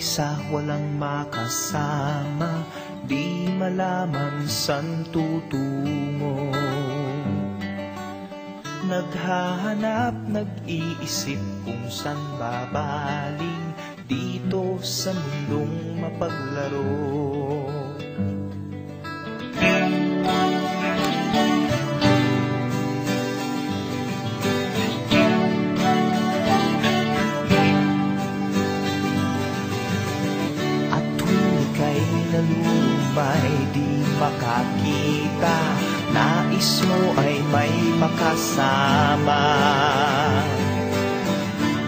isa walang makasama Di malaman san tutungo. Naghahanap, nag-iisip kung san babaling Dito sa mundong mapaglaro. Nalumay di makakita? Nais mo ay may makasama.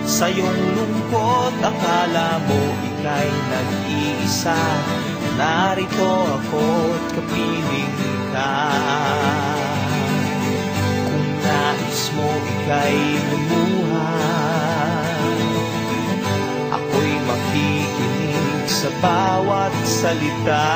Sa iyong lungkot akala mo ika'y nag-iisa. Narito ako't kapiling bawat salita.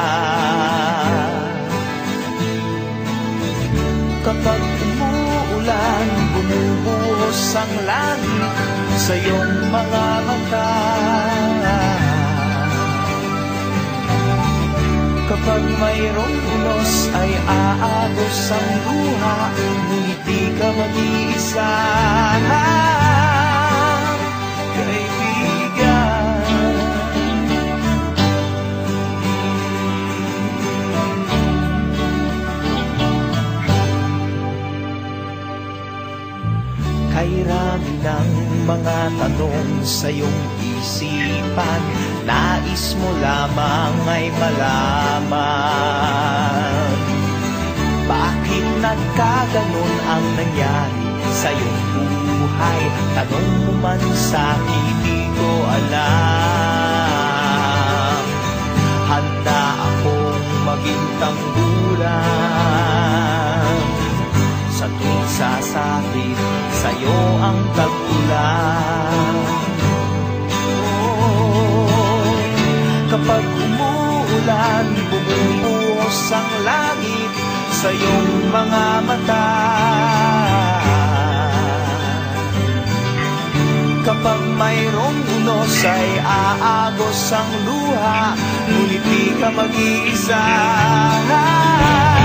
Kapag umuulan, bumubuhos ang langit sa iyong mga mata. Kapag mayroong unos ay aagos ang luha Ngunit di ka mag-iisa Kay rami ng mga tanong sa iyong isipan. Nais mo lamang ay malaman. Bakit nagkaganon ang nangyari sa iyong buhay? Tanong mo man sa akin, ko alam. Handa akong maging tanggulan sa tuwing sasapit sa'yo ang tag-ulan. Oh, Kapag umuulan, bumubuhos ang langit sa iyong mga mata. Kapag mayroong unos ay aagos ang luha Ngunit di ka mag-iisa Ako'y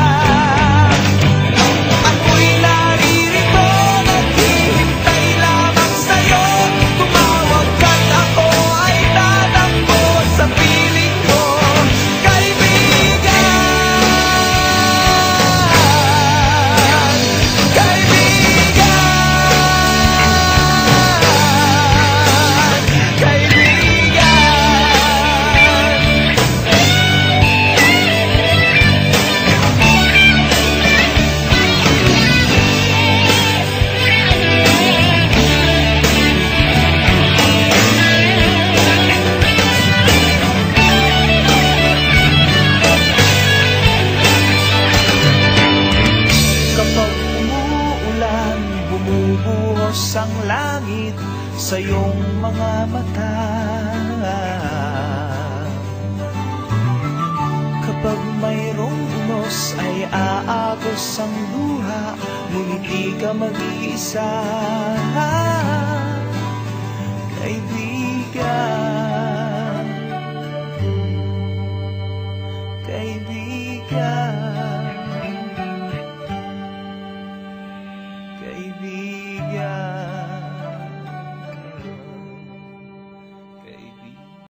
sa iyong mga mata. Kapag mayroong unos ay aagos ang luha, ngunit di ka mag-iisa. Kaibigan,